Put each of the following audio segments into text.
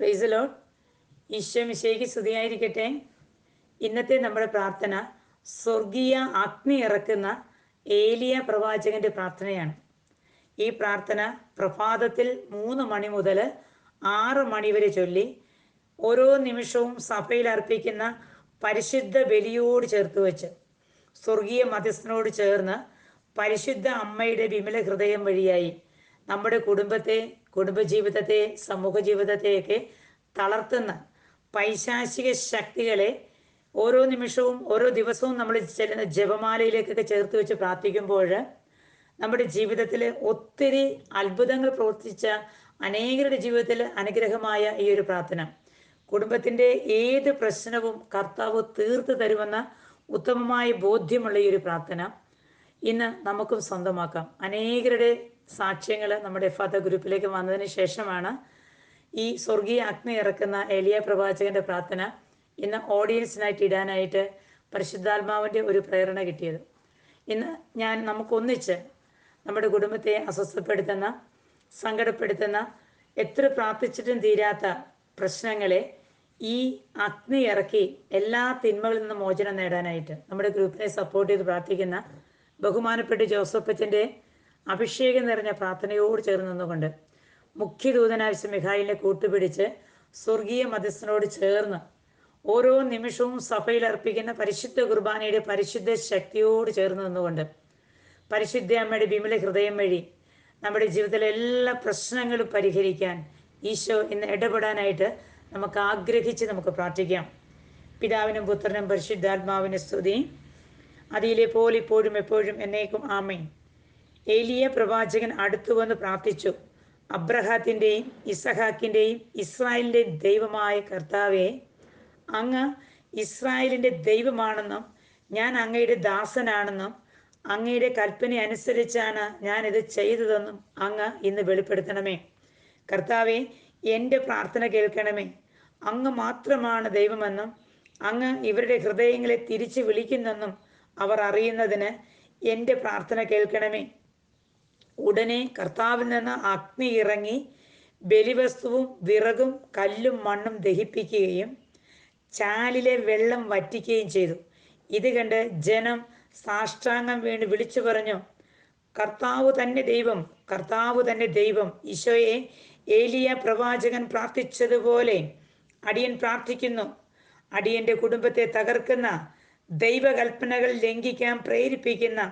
Price load Isho മിശേക്ക് സ്തുതിയായിരിക്കട്ടെ. ഇന്നത്തെ നമ്മുടെ പ്രാർത്ഥന സ്വർഗീയ അഗ്നി ഇറക്കുന്ന ഏലിയ പ്രവാചകന്റെ പ്രാർത്ഥനയാണ്. ഈ പ്രാർത്ഥന പ്രഭാതത്തിൽ മൂന്ന് മണി മുതൽ ആറ് മണി വരെ ചൊല്ലി ഓരോ നിമിഷവും സഭയിൽ അർപ്പിക്കുന്ന പരിശുദ്ധ ബലിയോട് ചേർത്ത് വെച്ച് സ്വർഗീയ മധ്യസ്ഥനോട് ചേർന്ന് പരിശുദ്ധ അമ്മയുടെ വിമല ഹൃദയം വഴിയായി നമ്മുടെ കുടുംബത്തെ കുടുംബജീവിതത്തെ സമൂഹ ജീവിതത്തെയൊക്കെ തളർത്തുന്ന പൈശാചിക ശക്തികളെ ഓരോ നിമിഷവും ഓരോ ദിവസവും നമ്മൾ ചെല്ലുന്ന ജപമാലയിലേക്കൊക്കെ ചേർത്ത് വെച്ച് പ്രാർത്ഥിക്കുമ്പോൾ നമ്മുടെ ജീവിതത്തിൽ ഒത്തിരി അത്ഭുതങ്ങൾ പ്രവർത്തിച്ച അനേകരുടെ ജീവിതത്തിൽ അനുഗ്രഹമായ ഈ ഒരു പ്രാർത്ഥന. കുടുംബത്തിന്റെ ഏത് പ്രശ്നവും കർത്താവ് തീർത്ത് തരുമെന്ന ഉത്തമമായ ബോധ്യമുള്ള ഈ ഒരു പ്രാർത്ഥന ഇന്ന് നമുക്കും സ്വന്തമാക്കാം. അനേകരുടെ സാക്ഷ്യങ്ങൾ നമ്മുടെ എഫാത്ത ഗ്രൂപ്പിലേക്ക് വന്നതിന് ശേഷമാണ് ഈ സ്വർഗീയ അഗ്നി ഇറക്കുന്ന എലിയ പ്രവാചകന്റെ പ്രാർത്ഥന ഇന്ന് ഓഡിയൻസിനായിട്ട് ഇടാനായിട്ട് പരിശുദ്ധാത്മാവിന്റെ ഒരു പ്രേരണ കിട്ടിയത്. ഇന്ന് ഞാൻ നമുക്കൊന്നിച്ച് നമ്മുടെ കുടുംബത്തെ അസ്വസ്ഥപ്പെടുത്തുന്ന സങ്കടപ്പെടുത്തുന്ന എത്ര പ്രാർത്ഥിച്ചിട്ടും തീരാത്ത പ്രശ്നങ്ങളെ ഈ അഗ്നി ഇറക്കി എല്ലാ തിന്മകളിൽ നിന്നും മോചനം നേടാനായിട്ട് നമ്മുടെ ഗ്രൂപ്പിനെ സപ്പോർട്ട് ചെയ്ത് പ്രാർത്ഥിക്കുന്ന ബഹുമാനപ്പെട്ട ജോസഫച്ചന്റെ അഭിഷേകം നിറഞ്ഞ പ്രാർത്ഥനയോട് ചേർന്ന് നിന്നുകൊണ്ട് മുഖ്യദൂതനാവശ്യ മിഖായിലിനെ കൂട്ടുപിടിച്ച് സ്വർഗീയ മധ്യസ്ഥനോട് ചേർന്ന് ഓരോ നിമിഷവും സഭയിൽ അർപ്പിക്കുന്ന പരിശുദ്ധ കുർബാനയുടെ പരിശുദ്ധ ശക്തിയോട് ചേർന്ന് നിന്നുകൊണ്ട് പരിശുദ്ധ അമ്മയുടെ വിമല ഹൃദയം വഴി നമ്മുടെ ജീവിതത്തിലെ എല്ലാ പ്രശ്നങ്ങളും പരിഹരിക്കാൻ ഈശോ ഇന്ന് ഇടപെടാനായിട്ട് നമുക്ക് ആഗ്രഹിച്ച് നമുക്ക് പ്രാർത്ഥിക്കാം. പിതാവിനും പുത്രനും പരിശുദ്ധാത്മാവിനും സ്തുതി. അതിലെ പോലെ ഇപ്പോഴും എപ്പോഴും എന്നേക്കും ആമേൻ. ഏലിയ പ്രവാചകൻ അടുത്തു വന്ന് പ്രാർത്ഥിച്ചു. അബ്രഹാത്തിന്റെയും ഇസഹാക്കിന്റെയും ഇസ്രായേലിന്റെയും ദൈവമായ കർത്താവെ അങ്ങ് ഇസ്രായേലിന്റെ ദൈവമാണെന്നും ഞാൻ അങ്ങയുടെ ദാസനാണെന്നും അങ്ങയുടെ കൽപ്പന അനുസരിച്ചാണ് ഞാൻ ഇത് ചെയ്തതെന്നും അങ്ങ് ഇന്ന് വെളിപ്പെടുത്തണമേ. കർത്താവെ എന്റെ പ്രാർത്ഥന കേൾക്കണമേ. അങ്ങ് മാത്രമാണ് ദൈവമെന്നും അങ്ങ് ഇവരുടെ ഹൃദയങ്ങളെ തിരിച്ചു വിളിക്കുന്നെന്നും അവർ അറിയുന്നതിന് എന്റെ പ്രാർത്ഥന കേൾക്കണമേ. ഉടനെ കർത്താവിൽ നിന്ന് അഗ്നി ഇറങ്ങി ബലിവസ്തുവും വിറകും കല്ലും മണ്ണും ദഹിപ്പിക്കുകയും ചാലിലെ വെള്ളം വറ്റിക്കുകയും ചെയ്തു. ഇത് കണ്ട് ജനം സാഷ്ടാംഗം വീണ് വിളിച്ചു പറഞ്ഞു കർത്താവ് തന്നെ ദൈവം കർത്താവ് തന്നെ ദൈവം ഈശോയെ ഏലിയ പ്രവാചകൻ പ്രാർത്ഥിച്ചതുപോലെ അടിയൻ പ്രാർത്ഥിക്കുന്നു. അടിയന്റെ കുടുംബത്തെ തകർക്കുന്ന ദൈവകൽപ്പനകൾ ലംഘിക്കാൻ പ്രേരിപ്പിക്കുന്ന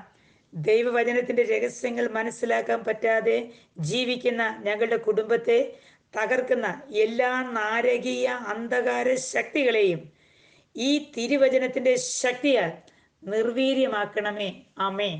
ദൈവവചനത്തിന്റെ രഹസ്യങ്ങൾ മനസ്സിലാക്കാൻ പറ്റാതെ ജീവിക്കുന്ന ഞങ്ങളുടെ കുടുംബത്തെ തകർക്കുന്ന എല്ലാ നാരകീയ അന്ധകാര ശക്തികളെയും ഈ തിരുവചനത്തിന്റെ ശക്തിയാൽ നിർവീര്യമാക്കണമേ. ആമേ